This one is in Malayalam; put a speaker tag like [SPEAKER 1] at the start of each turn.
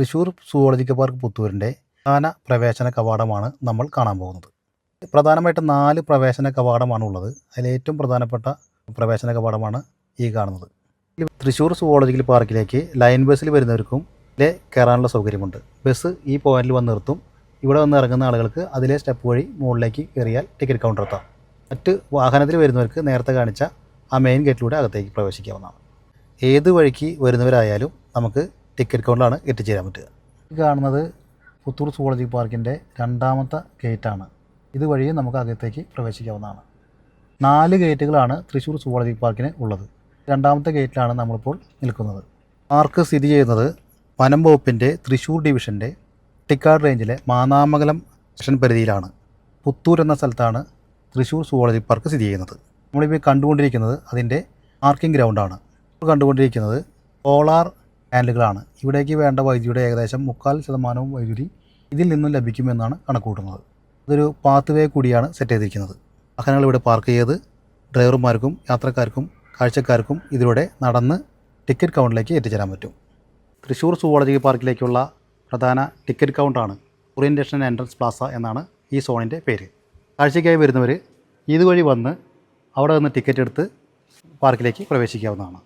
[SPEAKER 1] തൃശ്ശൂർ സുവോളജിക്കൽ പാർക്ക് പുത്തൂരിന്റെ പ്രധാന പ്രവേശന കവാടമാണ് നമ്മൾ കാണാൻ പോകുന്നത്. പ്രധാനമായിട്ടും നാല് പ്രവേശന കവാടമാണ് ഉള്ളത്. അതിൽ ഏറ്റവും പ്രധാനപ്പെട്ട പ്രവേശന കവാടമാണ് ഈ കാണുന്നത്. തൃശ്ശൂർ സുവോളജിക്കൽ പാർക്കിലേക്ക് ലൈൻ ബസ്സിൽ വരുന്നവർക്കും ഇതിലെ കയറാനുള്ള സൗകര്യമുണ്ട്. ബസ് ഈ പോയിന്റിൽ വന്ന് നിർത്തും. ഇവിടെ വന്ന് ഇറങ്ങുന്ന ആളുകൾക്ക് അതിലെ സ്റ്റെപ്പ് വഴി മുകളിലേക്ക് കയറിയാൽ ടിക്കറ്റ് കൗണ്ടർ എത്താം. മറ്റ് വാഹനത്തിൽ വരുന്നവർക്ക് നേരത്തെ കാണിച്ച ആ മെയിൻ ഗേറ്റിലൂടെ അകത്തേക്ക് പ്രവേശിക്കാവുന്നതാണ്. ഏത് വഴിക്ക് വരുന്നവരായാലും നമുക്ക് ടിക്കറ്റ് കൗണ്ടറാണ് എത്തിച്ചേരാൻ പറ്റുക. കാണുന്നത് പുത്തൂർ സുവോളജി പാർക്കിന്റെ രണ്ടാമത്തെ ഗേറ്റാണ് ഇതുവഴി നമുക്ക് അകത്തേക്ക് പ്രവേശിക്കാവുന്നതാണ്. നാല് ഗേറ്റുകളാണ് തൃശ്ശൂർ സുവോളജി പാർക്കിന് ഉള്ളത്. രണ്ടാമത്തെ ഗേറ്റിലാണ് നമ്മളിപ്പോൾ നിൽക്കുന്നത്. പാർക്ക് സ്ഥിതി ചെയ്യുന്നത് വനം വകുപ്പിന്റെ തൃശ്ശൂർ ഡിവിഷന്റെ ടിക്കാട് റേഞ്ചിലെ മാനാമംഗലം സെക്ഷൻ പരിധിയിലാണ്. പുത്തൂർ എന്ന സ്ഥലത്താണ് തൃശ്ശൂർ സുവോളജി പാർക്ക് സ്ഥിതി ചെയ്യുന്നത്. നമ്മളിപ്പോൾ കണ്ടുകൊണ്ടിരിക്കുന്നത് അതിന്റെ പാർക്കിംഗ് ഗ്രൗണ്ടാണ് കണ്ടുകൊണ്ടിരിക്കുന്നത് സോളാർ പാനലുകളാണ് ഇവിടേക്ക് വേണ്ട വൈദ്യുതിയുടെ ഏകദേശം മുക്കാൽ ശതമാനവും വൈദ്യുതി ഇതിൽ നിന്നും ലഭിക്കുമെന്നാണ് കണക്കുകൂട്ടുന്നത്. ഇതൊരു പാത്ത് വേ കൂടിയാണ് സെറ്റ് ചെയ്തിരിക്കുന്നത്. വാഹനങ്ങൾ ഇവിടെ പാർക്ക് ചെയ്ത് ഡ്രൈവർമാർക്കും യാത്രക്കാർക്കും കാഴ്ചക്കാർക്കും ഇതിലൂടെ നടന്ന് ടിക്കറ്റ് കൗണ്ടിലേക്ക് എത്തിച്ചേരാൻ പറ്റും. തൃശ്ശൂർ സുവോളജി പാർക്കിലേക്കുള്ള പ്രധാന ടിക്കറ്റ് കൗണ്ടാണ് ഓറിയന്റേഷൻ എൻട്രൻസ് പ്ലാസ എന്നാണ് ഈ സോണിന്റെ പേര്. കാഴ്ചയ്ക്കായി വരുന്നവർ ഇതുവഴി വന്ന് അവിടെ നിന്ന് ടിക്കറ്റ് എടുത്ത് പാർക്കിലേക്ക് പ്രവേശിക്കാവുന്നതാണ്.